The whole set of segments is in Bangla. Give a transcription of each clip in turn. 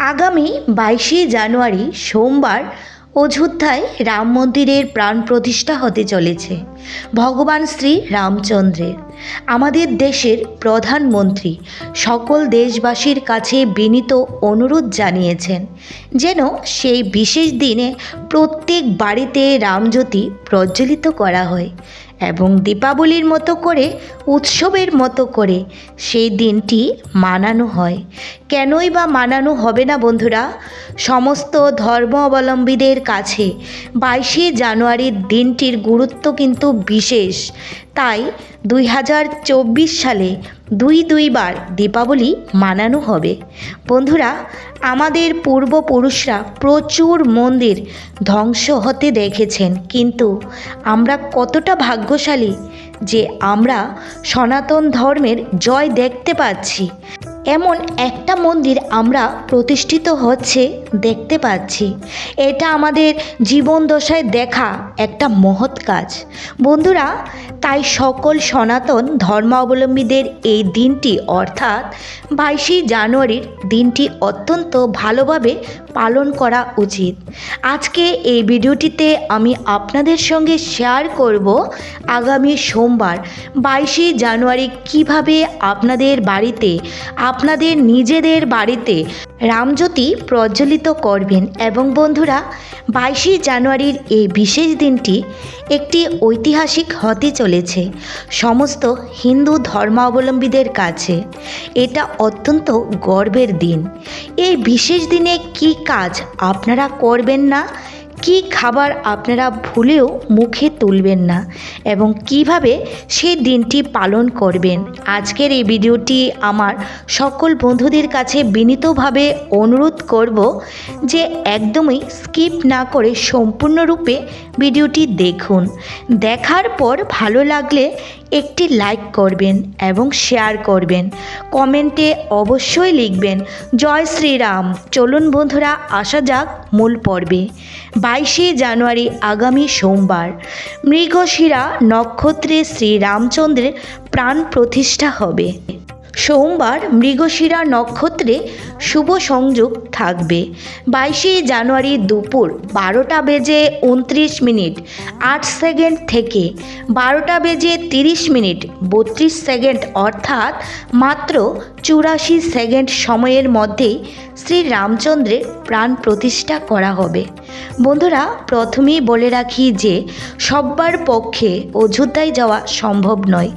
আগামী বাইশে জানুয়ারি সোমবার অযোধ্যায় রাম মন্দিরের প্রাণ প্রতিষ্ঠা হতে চলেছে। ভগবান শ্রী রামচন্দ্রের। আমাদের দেশের প্রধানমন্ত্রী সকল দেশবাসীর কাছে বিনীত অনুরোধ জানিয়েছেন যেন সেই বিশেষ দিনে প্রত্যেক বাড়িতে রামজ্যোতি প্রজ্বলিত করা হয়। এবং দীপাবলির মতো করে, উৎসবের মতো করে সেই দিনটি মানানো হয়। কেনই বা মানানো হবে না বন্ধুরা? সমস্ত ধর্ম অবলম্বীদের কাছে বাইশে জানুয়ারির দিনটির গুরুত্ব কিন্তু বিশেষ। তাই দুই হাজার চব্বিশ সালে দুই দুইবার দীপাবলি মানানো হবে। বন্ধুরা, আমাদের পূর্বপুরুষরা প্রচুর মন্দির ধ্বংস হতে দেখেছেন, কিন্তু আমরা কতটা ভাগ্যশালী যে আমরা সনাতন ধর্মের জয় দেখতে পাচ্ছি। এমন একটা মন্দির আমরা প্রতিষ্ঠিত হচ্ছে দেখতে পাচ্ছি। এটা আমাদের জীবন দশায় দেখা একটা মহৎ কাজ। বন্ধুরা, তাই সকল সনাতন ধর্মাবলম্বীদের এই দিনটি অর্থাৎ বাইশে জানুয়ারির দিনটি অত্যন্ত ভালোভাবে পালন করা উচিত। আজকে এই ভিডিওটিতে আমি আপনাদের সঙ্গে শেয়ার করব আগামী সোমবার, বাইশে জানুয়ারি কীভাবে আপনাদের বাড়িতে, আপনাদের নিজেদের বাড়িতে রামজ্যোতি প্রজ্বলিত করবেন এবং বন্ধুরা, বাইশে জানুয়ারির এই বিশেষ দিনটি একটি ঐতিহাসিক হতে চলেছে। সমস্ত হিন্দু ধর্মাবলম্বীদের কাছে এটা অত্যন্ত গর্বের দিন। এই বিশেষ দিনে কি কাজ আপনারা করবেন না? কি খাবার আপনারা ভুলেও মুখে তুলবেন না এবং কীভাবে সেই দিনটি পালন করবেন? আজকের এই ভিডিওটি আমার সকল বন্ধুদের কাছে বিনীতভাবে অনুরোধ করব যে একদমই স্কিপ না করে সম্পূর্ণরূপে ভিডিওটি দেখুন। দেখার পর ভালো লাগলে একটি লাইক করবেন এবং শেয়ার করবেন। কমেন্টে অবশ্যই লিখবেন, জয় শ্রীরাম। চলুন বন্ধুরা, আসা যাক মূল পর্বে। বাইশে জানুয়ারি আগামী সোমবার মৃগশিরা নক্ষত্রে শ্রীরামচন্দ্রের প্রাণ প্রতিষ্ঠা হবে। সোমবার মৃগশিরা নক্ষত্রে শুভ সংযোগ থাকবে। বাইশে জানুয়ারি দুপুর বারোটা বেজে উনত্রিশ মিনিট, আট সেকেন্ড থেকে বারোটা বেজে তিরিশ মিনিট, বত্রিশ সেকেন্ড অর্থাৎ মাত্র চুরাশি সেকেন্ড সময়ের মধ্যেই শ্রী রামচন্দ্রের প্রাণ প্রতিষ্ঠা করা হবে। বন্ধুরা, প্রথমেই বলে রাখি যে, সব্বার পক্ষে অযোধ্যায় যাওয়া সম্ভব নয়।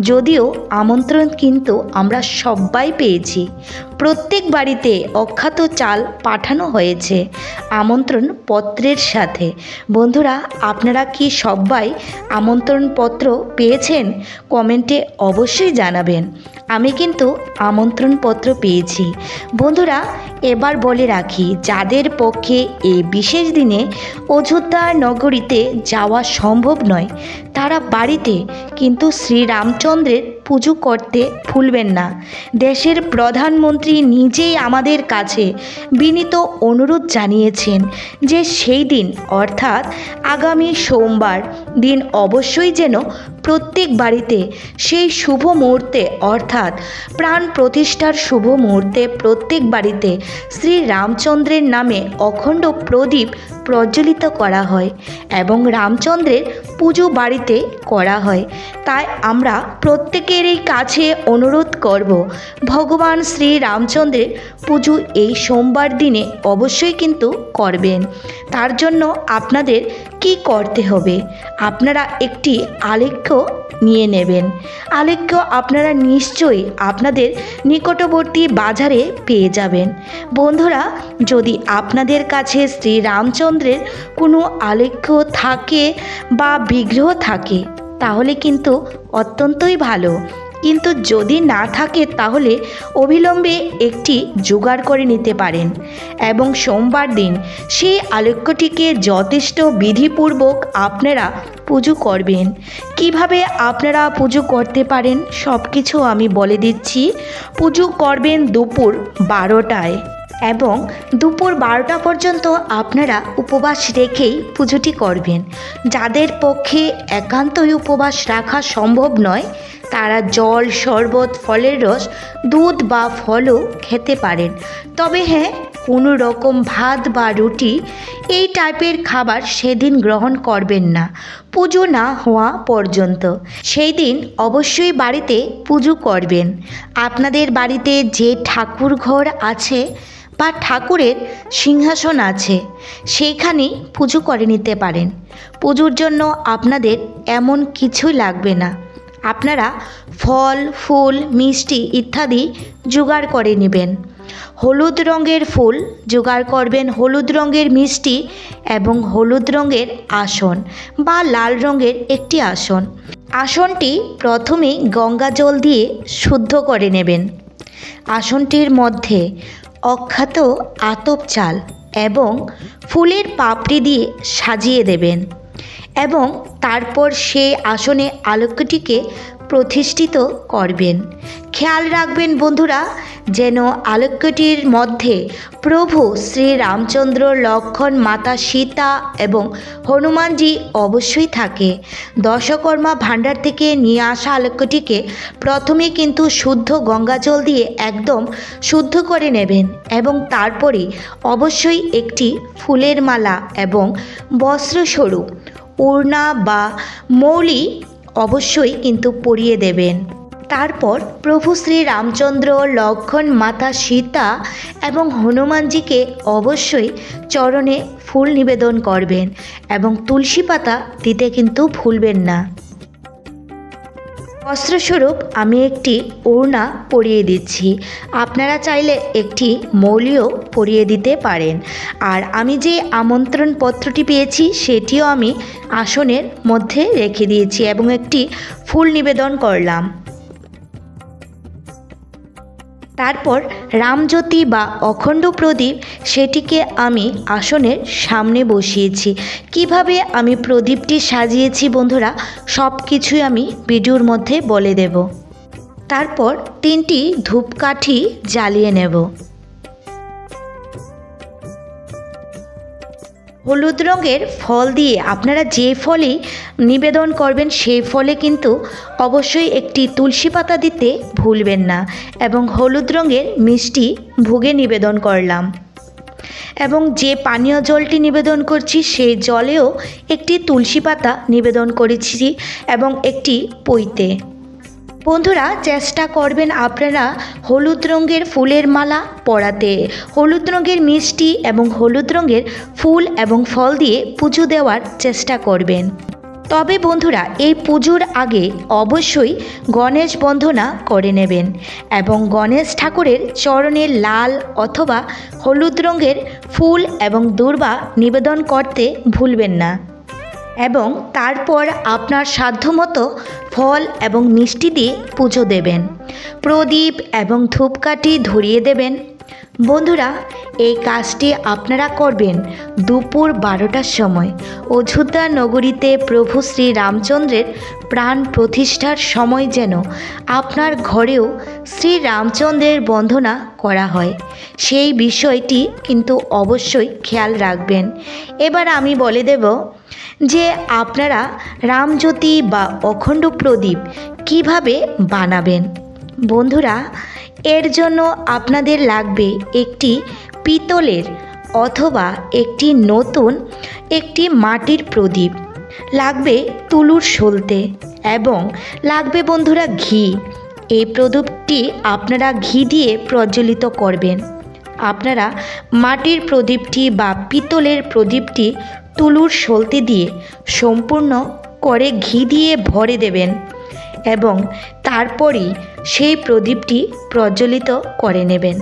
যদিও আমন্ত্রণ কিন্তু আমরা সবাই পেয়েছি। প্রত্যেক বাড়িতে অখ্যাত চাল পাঠানো হয়েছে। আমন্ত্রণ পত্রের সাথে। বন্ধুরা, আপনারা কি সবাই আমন্ত্রণপত্র পেয়েছেন? কমেন্টে অবশ্যই জানাবেন। আমি কিন্তু আমন্ত্রণপত্র পেয়েছি। বন্ধুরা, এবার বলে রাখি, যাদের পক্ষে এই বিশেষ দিনে অযোধ্যা নগরীতে যাওয়া সম্ভব নয়, তারা বাড়িতে কিন্তু শ্রীরামচন্দ্রের পুজো করতে ভুলবেন না। দেশের প্রধানমন্ত্রী নিজেই আমাদের কাছে বিনীত অনুরোধ জানিয়েছেন যে সেই দিন, অর্থাৎ আগামী সোমবার দিন অবশ্যই যেন প্রত্যেক বাড়িতে সেই শুভ মুহূর্তে, অর্থাৎ প্রাণ প্রতিষ্ঠার শুভ মুহূর্তে প্রত্যেক বাড়িতে শ্রী রামচন্দ্রের নামে অখণ্ড প্রদীপ প্রজ্বলিত করা হয় এবং রামচন্দ্রের পুজো বাড়িতে করা হয়। তাই আমরা প্রত্যেকেরই কাছে অনুরোধ করব, ভগবান শ্রী রামচন্দ্রের পুজো এই সোমবার দিনে অবশ্যই কিন্তু করবেন। তার জন্য আপনাদের কি করতে হবে? আপনারা একটি আলেখ্য নিয়ে নেবেন। আলেখ্য আপনারা নিশ্চয়ই আপনাদের নিকটবর্তী বাজারে পেয়ে যাবেন। বন্ধুরা, যদি আপনাদের কাছে শ্রী রামচন্দ্রের কোনো আলেখ্য থাকে বা বিগ্রহ থাকে, তাহলে কিন্তু অত্যন্তই ভালো। কিন্তু যদি না থাকে তাহলে অবিলম্বে একটি জোগাড় করে নিতে পারেন এবং সোমবার দিন সেই আলোক্যটিকে যথেষ্ট বিধিপূর্বক আপনারা পুজো করবেন। কীভাবে আপনারা পুজো করতে পারেন সব কিছু আমি বলে দিচ্ছি। পুজো করবেন দুপুর বারোটায়। এবং দুপুর বারোটা পর্যন্ত আপনারা উপবাস রেখেই পুজোটি করবেন। যাদের পক্ষে একান্তই উপবাস রাখা সম্ভব নয়, তারা জল, শরবত, ফলের রস, দুধ বা ফলও খেতে পারেন। তবে হ্যাঁ কোনো রকম ভাত বা রুটি এই টাইপের খাবার সেদিন গ্রহণ করবেন না। পুজো না হওয়া পর্যন্ত। সেই দিন অবশ্যই বাড়িতে পুজো করবেন। আপনাদের বাড়িতে যে ঠাকুর ঘর আছে বা ঠাকুরের সিংহাসন আছে সেইখানেই পুজো করে নিতে পারেন। পুজোর জন্য আপনাদের এমন কিছুই লাগবে না। আপনারা ফল, ফুল, মিষ্টি ইত্যাদি জোগাড় করে নেবেন। হলুদ রঙের ফুল জোগাড় করবেন হলুদ রঙের মিষ্টি এবং হলুদ রঙের আসন বা লাল রঙের একটি আসন। আসনটি প্রথমে গঙ্গা জল দিয়ে শুদ্ধ করে নেবেন। আসনটির মধ্যে অখ্যাত আতপ চাল এবং ফুলের পাপড়ি দিয়ে সাজিয়ে দেবেন এবং তারপর সে আসনে আলোকটিকে প্রতিষ্ঠিত করবেন। খেয়াল রাখবেন বন্ধুরা যেন আলোক্যটির মধ্যে প্রভু শ্রী রামচন্দ্র লক্ষণ মাতা সীতা এবং হনুমানজি অবশ্যই থাকে। দশকর্মা ভাণ্ডার থেকে নিয়ে আসা আলোক্যটিকে প্রথমে কিন্তু শুদ্ধ গঙ্গাজল দিয়ে একদম শুদ্ধ করে নেবেন এবং তারপরে অবশ্যই একটি ফুলের মালা এবং বস্ত্রস্বরূপ ওড়না বা মৌলি অবশ্যই কিন্তু পরিয়ে দেবেন। তারপর প্রভু শ্রী রামচন্দ্র, লক্ষণ, মাতা সীতা এবং হনুমানজিকে অবশ্যই চরণে ফুল নিবেদন করবেন এবং তুলসী পাতা দিতে কিন্তু ভুলবেন না। বস্ত্রস্বরূপ আমি একটি ওড়না পরিয়ে দিচ্ছি। আপনারা চাইলে একটি মৌলিও পরিয়ে দিতে পারেন। আর আমি যে আমন্ত্রণ পত্রটি পেয়েছি, সেটিও আমি আসনের মধ্যে রেখে দিয়েছি এবং একটি ফুল নিবেদন করলাম। তারপর রামজ্যোতি বা অখণ্ড প্রদীপ সেটিকে আমি আসনের সামনে বসিয়েছি। কীভাবে আমি প্রদীপটি সাজিয়েছি বন্ধুরা সব কিছুই আমি ভিডিওর মধ্যে বলে দেব। তারপর তিনটি ধূপকাঠি জ্বালিয়ে নেব। হলুদ রঙের ফল দিয়ে আপনারা যে ফলই নিবেদন করবেন, সেই ফলে কিন্তু অবশ্যই একটি তুলসী পাতা দিতে ভুলবেন না এবং হলুদ রঙের মিষ্টি ভুগে নিবেদন করলাম। এবং যে পানীয় জলটি নিবেদন করছি, সেই জলেও একটি তুলসী পাতা নিবেদন করেছি এবং একটি পইতে বন্ধুরা, চেষ্টা করবেন আপনারা হলুদ রঙের ফুলের মালা পরাতে। হলুদ রঙের মিষ্টি এবং হলুদ রঙের ফুল এবং ফল দিয়ে পুজো দেওয়ার চেষ্টা করবেন। তবে বন্ধুরা, এই পুজোর আগে অবশ্যই গণেশ বন্ধনা করে নেবেন এবং গণেশ ঠাকুরের চরণে লাল অথবা হলুদ রঙের ফুল এবং দুর্বা নিবেদন করতে ভুলবেন না। এবং তারপর আপনার সাধ্যমতো ফল এবং মিষ্টি দিয়ে পুজো দেবেন। প্রদীপ এবং ধূপকাঠি ধরিয়ে দেবেন। বন্ধুরা, এই কাজটি আপনারা করবেন দুপুর বারোটার সময়। অযোধ্যা নগরীতে প্রভু শ্রী রামচন্দ্রের প্রাণ প্রতিষ্ঠার সময় যেন আপনার ঘরেও শ্রী রামচন্দ্রের বন্দনা করা হয়। সেই বিষয়টি কিন্তু অবশ্যই খেয়াল রাখবেন। এবার আমি বলে দেব যে আপনারা রামজ্যোতি বা অখণ্ড প্রদীপ কীভাবে বানাবেন? বন্ধুরা, এর জন্য আপনাদের লাগবে একটি পিতলের অথবা একটি নতুন একটি মাটির প্রদীপ। লাগবে তুলুর সলতে এবং লাগবে বন্ধুরা ঘি। এই প্রদীপটি আপনারা ঘি দিয়ে প্রজ্বলিত করবেন। আপনারা মাটির প্রদীপটি বা পিতলের প্রদীপটি তুলুর সলতে দিয়ে সম্পূর্ণ করে ঘি দিয়ে ভরে দেবেন এবং তারপরেই সেই প্রদীপটি প্রজ্বলিত করে নেবেন।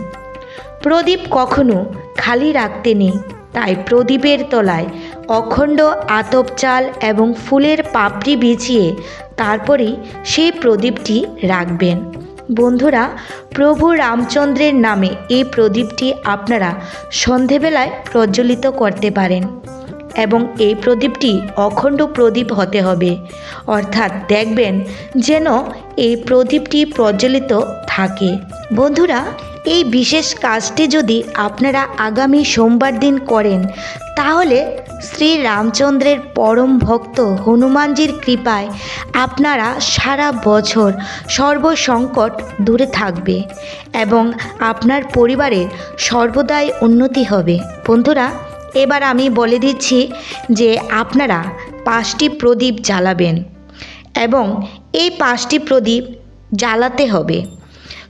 প্রদীপ কখনো খালি রাখতে নেই, তাই প্রদীপের তলায় অখণ্ড আতপ চাল এবং ফুলের পাপড়ি বিছিয়ে তারপরেই সেই প্রদীপটি রাখবেন। বন্ধুরা, প্রভু রামচন্দ্রের নামে এই প্রদীপটি আপনারা সন্ধেবেলায় প্রজ্বলিত করতে পারেন। এবং এই প্রদীপটি অখণ্ড প্রদীপ হতে হবে। অর্থাৎ দেখবেন যেন এই প্রদীপটি প্রজ্বলিত থাকে। বন্ধুরা, এই বিশেষ কাজটি যদি আপনারা আগামী সোমবার দিন করেন, তাহলে শ্রী রামচন্দ্রের পরম ভক্ত হনুমানজির কৃপায় আপনারা সারা বছর সর্বসংকট দূরে থাকবে এবং আপনার পরিবারের সর্বদাই উন্নতি হবে। বন্ধুরা এবার আমি বলে দিচ্ছি যে আপনারা পাঁচটি প্রদীপ জ্বালাবেন এবং এই পাঁচটি প্রদীপ জ্বালাতে হবে।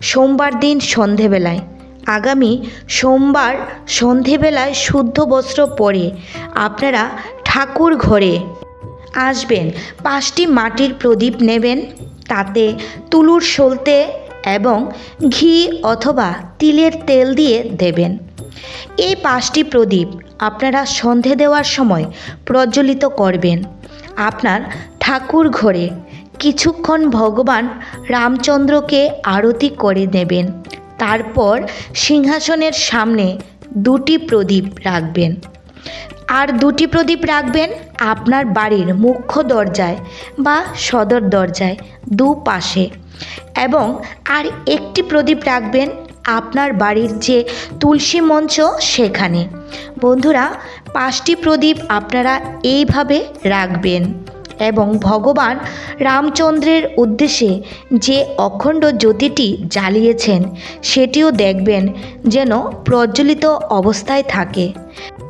সোমবার দিন সন্ধেবেলায়। আগামী সোমবার সন্ধেবেলায় শুদ্ধ বস্ত্র পরে আপনারা ঠাকুর ঘরে আসবেন। পাঁচটি মাটির প্রদীপ নেবেন, তাতে তুলুর সলতে এবং ঘি অথবা তিলের তেল দিয়ে দেবেন। এই পাঁচটি প্রদীপ আপনারা সন্ধে দেওয়ার সময় প্রজ্বলিত করবেন। আপনার ঠাকুর ঘরে কিছুক্ষণ ভগবান রামচন্দ্রকে আরতি করে নেবেন। তারপর সিংহাসনের সামনে দুটি প্রদীপ রাখবেন। আর দুটি প্রদীপ রাখবেন আপনার বাড়ির মুখ্য দরজায় বা সদর দরজায় দুপাশে। এবং আর একটি প্রদীপ রাখবেন আপনার বাড়ির যে তুলসী মঞ্চ সেখানে। বন্ধুরা, পাঁচটি প্রদীপ আপনারা এইভাবে রাখবেন এবং ভগবান রামচন্দ্রের উদ্দেশ্যে যে অখণ্ড জ্যোতিটি জ্বালিয়েছেন, সেটিও দেখবেন যেন প্রজ্বলিত অবস্থায় থাকে।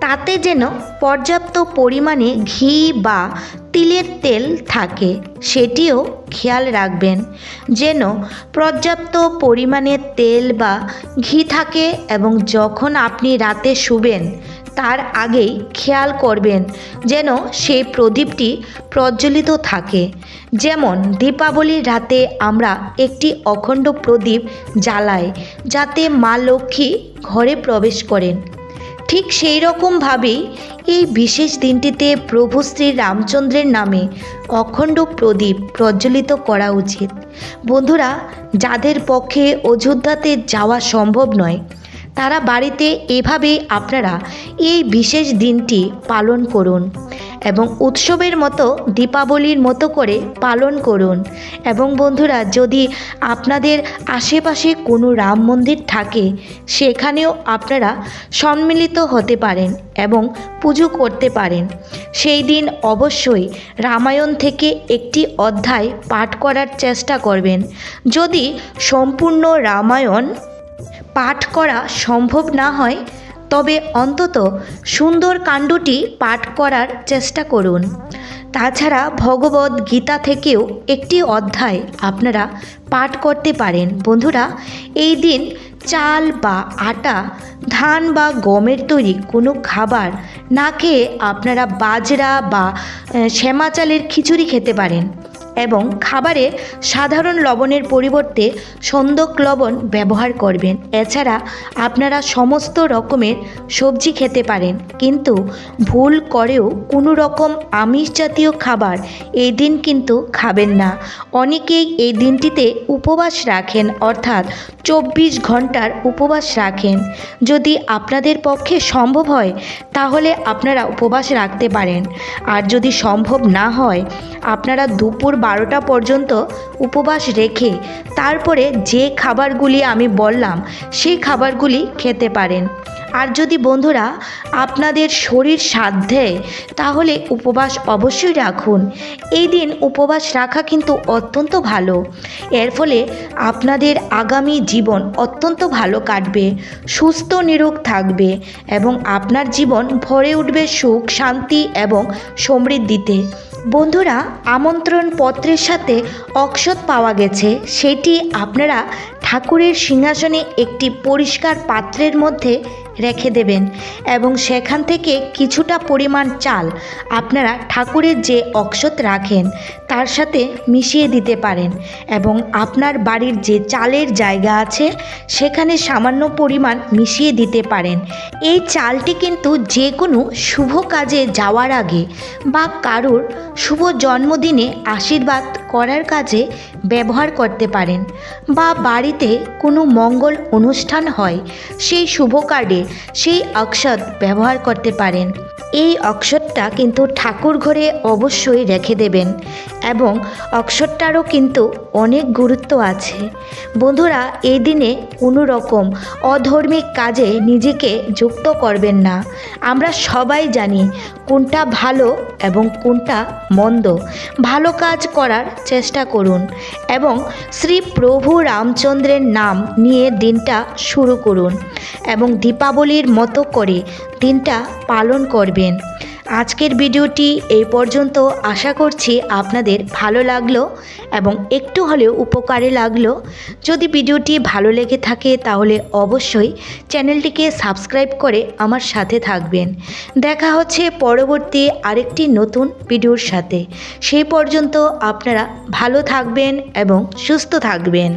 তাতে যেন পর্যাপ্ত পরিমাণে ঘি বা তিলের তেল থাকে, সেটিও খেয়াল রাখবেন। যেন পর্যাপ্ত পরিমাণে তেল বা ঘি থাকে এবং যখন আপনি রাতে শুবেন, তার আগেই খেয়াল করবেন যেন সেই প্রদীপটি প্রজ্বলিত থাকে। যেমন দীপাবলির রাতে আমরা একটি অখণ্ড প্রদীপ জ্বালাই, যাতে মা লক্ষ্মী ঘরে প্রবেশ করেন। ঠিক সেই রকমভাবেই এই বিশেষ দিনটিতে প্রভু শ্রী রামচন্দ্রের নামে অখণ্ড প্রদীপ প্রজ্বলিত করা উচিত। বন্ধুরা, যাদের পক্ষে অযোধ্যাতে যাওয়া সম্ভব নয়, তারা বাড়িতে এভাবেই আপনারা এই বিশেষ দিনটি পালন করুন। এবং উৎসবের মতো দীপাবলির মতো করে পালন করুন। এবং বন্ধুরা, যদি আপনাদের আশেপাশে কোনো রাম মন্দির থাকে, সেখানেও আপনারা সম্মিলিত হতে পারেন এবং পুজো করতে পারেন। সেই দিন অবশ্যই রামায়ণ থেকে একটি অধ্যায় পাঠ করার চেষ্টা করবেন। যদি সম্পূর্ণ রামায়ণ পাঠ করা সম্ভব না হয় তবে অন্তত সুন্দর কাণ্ডটি পাঠ করার চেষ্টা করুন। তাছাড়া ভগবদ গীতা থেকেও একটি অধ্যায় আপনারা পাঠ করতে পারেন। বন্ধুরা, এই দিন চাল বা আটা, ধান বা গমের তৈরি কোনো খাবার না খেয়ে আপনারা বাজরা বা শ্যামা চালের খিচুড়ি খেতে পারেন। এবং খাবারে সাধারণ লবণের পরিবর্তে সন্দক লবণ ব্যবহার করবেন। এছাড়া আপনারা সমস্ত রকমের সবজি খেতে পারেন। কিন্তু ভুল করেও কোনো রকম আমিষ জাতীয় খাবার এই দিন কিন্তু খাবেন না। অনেকেই এই দিনটিতে উপবাস রাখেন, অর্থাৎ চব্বিশ ঘণ্টার উপবাস রাখেন। যদি আপনাদের পক্ষে সম্ভব হয়, তাহলে আপনারা উপবাস রাখতে পারেন। আর যদি সম্ভব না হয়, আপনারা দুপুর বারোটা পর্যন্ত উপবাস রেখে তারপরে যে খাবারগুলি আমি বললাম, সেই খাবারগুলি খেতে পারেন। আর যদি বন্ধুরা আপনাদের শরীর সাধ্যে, তাহলে উপবাস অবশ্যই রাখুন। এই দিন উপবাস রাখা কিন্তু অত্যন্ত ভালো। এর ফলে আপনাদের আগামী জীবন অত্যন্ত ভালো কাটবে, সুস্থ নিরোগ থাকবে এবং আপনার জীবন ভরে উঠবে সুখ, শান্তি এবং সমৃদ্ধিতে। বন্ধুরা, আমন্ত্রণ পত্রের সাথে অক্ষত পাওয়া গেছে। সেটি আপনারা ঠাকুরের সিংহাসনে একটি পরিষ্কার পাত্রের মধ্যে রেখে দেবেন এবং সেখান থেকে কিছুটা পরিমাণ চাল আপনারা ঠাকুরের যে অক্ষত রাখেন তার সাথে মিশিয়ে দিতে পারেন এবং আপনার বাড়ির যে চালের জায়গা আছে, সেখানে সামান্য পরিমাণ মিশিয়ে দিতে পারেন। এই চালটি কিন্তু যে কোনো শুভ কাজে যাওয়ার আগে বা কারোর শুভ জন্মদিনে আশীর্বাদ করার কাজে ব্যবহার করতে পারেন বা বাড়িতে কোনো মঙ্গল অনুষ্ঠান হয়, সেই শুভ কার্ডে সেই অক্ষত ব্যবহার করতে পারেন। এই অক্ষরটা কিন্তু ঠাকুর ঘরে অবশ্যই রেখে দেবেন এবং অক্ষরটারও কিন্তু অনেক গুরুত্ব আছে। বন্ধুরা এই দিনে কোনো রকম অধর্মিক কাজে নিজেকে যুক্ত করবেন না। আমরা সবাই জানি কোনটা ভালো এবং কোনটা মন্দ। ভালো কাজ করার চেষ্টা করুন এবং শ্রী প্রভু রামচন্দ্রের নাম নিয়ে দিনটা শুরু করুন এবং দীপাবলির মতো করে দিনটা পালন করবেন। আজকের ভিডিওটি এই পর্যন্ত। আশা করছি আপনাদের ভালো লাগল এবং একটু হলেও উপকারে লাগল। যদি ভিডিওটি ভালো লেগে থাকে তাহলে অবশ্যই চ্যানেলটিকে সাবস্ক্রাইব করে আমার সাথে থাকবেন। দেখা হচ্ছে পরবর্তী আরেকটি নতুন ভিডিওর সাথে। সেই পর্যন্ত আপনারা ভালো থাকবেন এবং সুস্থ থাকবেন।